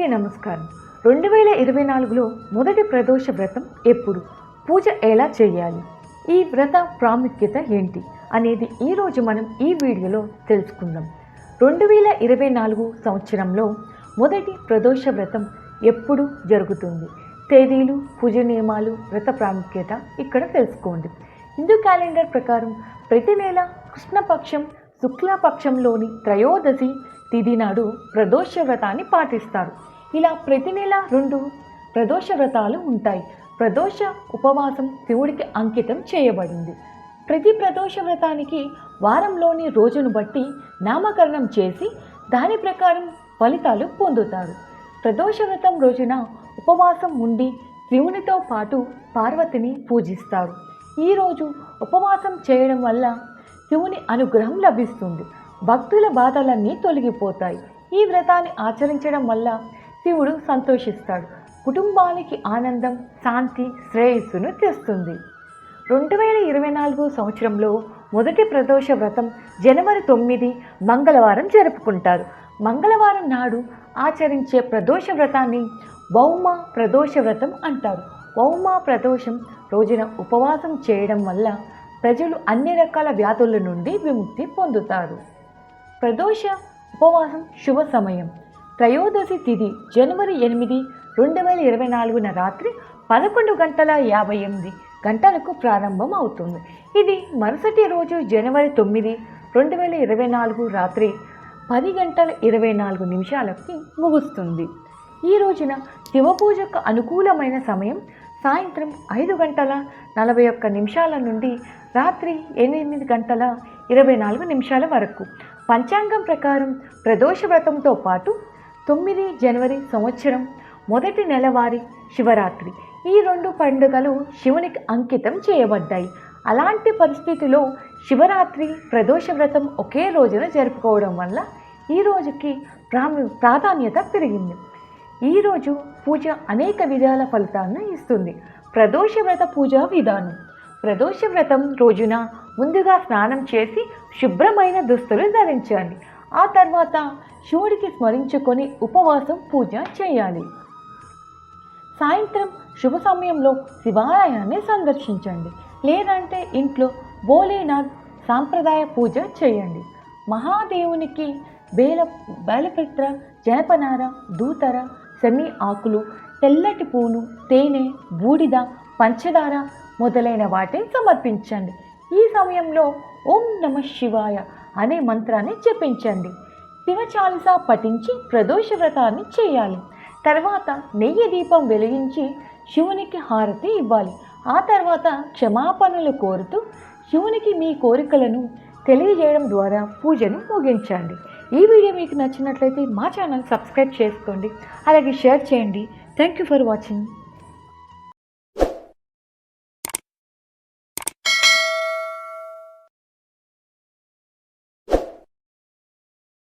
అందరికీ నమస్కారం. రెండు వేల ఇరవై నాలుగులో మొదటి ప్రదోష వ్రతం ఎప్పుడు? పూజ ఎలా చేయాలి? ఈ వ్రత ప్రాముఖ్యత ఏంటి? అనేది ఈరోజు మనం ఈ వీడియోలో తెలుసుకుందాం. రెండు వేల ఇరవై నాలుగు సంవత్సరంలో మొదటి ప్రదోష వ్రతం ఎప్పుడు జరుగుతుంది? తేదీలు పూజ నియమాలు వ్రత ప్రాముఖ్యత ఇక్కడ తెలుసుకోండి. హిందూ క్యాలెండర్ ప్రకారం ప్రతి నెల కృష్ణపక్షం శుక్లపక్షంలోని త్రయోదశి తిథి నాడు ప్రదోష వ్రతాన్ని పాటిస్తారు. ఇలా ప్రతి నెల రెండు ప్రదోష వ్రతాలు ఉంటాయి. ప్రదోష ఉపవాసం శివుడికి అంకితం చేయబడింది. ప్రతి ప్రదోష వ్రతానికి వారంలోని రోజును బట్టి నామకరణం చేసి దాని ప్రకారం ఫలితాలు పొందుతారు. ప్రదోష వ్రతం రోజున ఉపవాసం ఉండి శివునితో పాటు పార్వతిని పూజిస్తారు. ఈరోజు ఉపవాసం చేయడం వల్ల శివుని అనుగ్రహం లభిస్తుంది. భక్తుల బాధలన్నీ తొలగిపోతాయి. ఈ వ్రతాన్ని ఆచరించడం వల్ల శివుడు సంతోషిస్తాడు. కుటుంబానికి ఆనందం శాంతి శ్రేయస్సును తెస్తుంది. రెండు వేల ఇరవై నాలుగు సంవత్సరంలో మొదటి ప్రదోష వ్రతం జనవరి తొమ్మిది మంగళవారం జరుపుకుంటారు. మంగళవారం నాడు ఆచరించే ప్రదోష వ్రతాన్ని వౌమ ప్రదోష వ్రతం అంటారు. భౌమ ప్రదోషం రోజున ఉపవాసం చేయడం వల్ల ప్రజలు అన్ని రకాల వ్యాధుల నుండి విముక్తి పొందుతారు. ప్రదోష ఉపవాసం శుభ సమయం. త్రయోదశి తిథి జనవరి ఎనిమిది రెండు వేల ఇరవై నాలుగున రాత్రి పదకొండు గంటల యాభై ఎనిమిది గంటలకు ప్రారంభం అవుతుంది. ఇది మరుసటి రోజు జనవరి తొమ్మిది రెండు వేల ఇరవై నాలుగు రాత్రి పది గంటల ఇరవై నాలుగు నిమిషాలకి ముగుస్తుంది. ఈ రోజున శివపూజకు అనుకూలమైన సమయం సాయంత్రం ఐదు గంటల నలభై ఒక్క నిమిషాల నుండి రాత్రి ఎనిమిది గంటల ఇరవై నాలుగు నిమిషాల వరకు. పంచాంగం ప్రకారం ప్రదోష వ్రతంతో పాటు తొమ్మిది జనవరి సంవత్సరం మొదటి నెలవారి శివరాత్రి. ఈ రెండు పండుగలు శివునికి అంకితం చేయబడ్డాయి. అలాంటి పరిస్థితిలో శివరాత్రి ప్రదోష వ్రతం ఒకే రోజున జరుపుకోవడం వల్ల ఈ రోజుకి ప్రాము ప్రాధాన్యత పెరిగింది. ఈరోజు పూజ అనేక విధాల ఫలితాలను ఇస్తుంది. ప్రదోష వ్రత పూజా విధానం. ప్రదోష వ్రతం రోజున ముందుగా స్నానం చేసి శుభ్రమైన దుస్తులు ధరించాలి ఆ తర్వాత శివుడికి స్మరించుకొని ఉపవాసం పూజ చేయాలి. సాయంత్రం శుభ సమయంలో శివాలయాన్ని సందర్శించండి. లేదంటే ఇంట్లో భోలేనాథ్ సాంప్రదాయ పూజ చేయండి. మహాదేవునికి బేల బేలపెట్ర జనపనార దూతర సెమి ఆకులు తెల్లటి పూలు తేనె బూడిద పంచదార మొదలైన వాటిని సమర్పించండి. ఈ సమయంలో ఓం నమ శివాయ అనే మంత్రాన్ని జపించండి. శివ పఠించి ప్రదోష వ్రతాన్ని చేయాలి. తర్వాత నెయ్యి దీపం వెలిగించి శివునికి హారతి ఇవ్వాలి. ఆ తర్వాత క్షమాపణలు కోరుతూ శివునికి మీ కోరికలను తెలియజేయడం ద్వారా పూజను ముగించండి. ఈ వీడియో మీకు నచ్చినట్లయితే మా ఛానల్ సబ్స్క్రైబ్ చేసుకోండి. అలాగే షేర్ చేయండి. Thank you for watching.